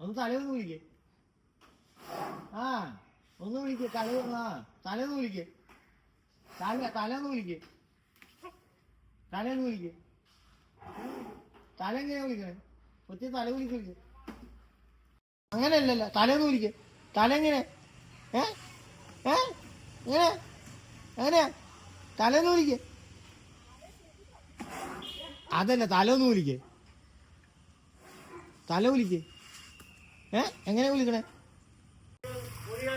ഒന്ന് തലയൊന്ന് വിളിക്ക് ആ ഒന്ന് വിളിക്ക് ആ തലയൊന്ന് വിളിക്ക് തല തലയൊന്ന് വിളിക്ക് തലയൊന്ന് വിളിക്ക് തല എങ്ങനെയാ വിളിക്കണേ ഒത്തിരി തല വിളിക്ക് വിളിക്ക് അങ്ങനെയല്ലല്ല തലയൊന്ന് വിളിക്ക് തല എങ്ങനെ? ഏ? ഏ? എങ്ങനെ? തലയൊന്ന് വിളിക്ക് അതല്ല തല ഒന്ന് വിളിക്ക് തല വിളിക്ക് ഏ? എങ്ങനെ വിളിക്കണേ? വീഡിയോ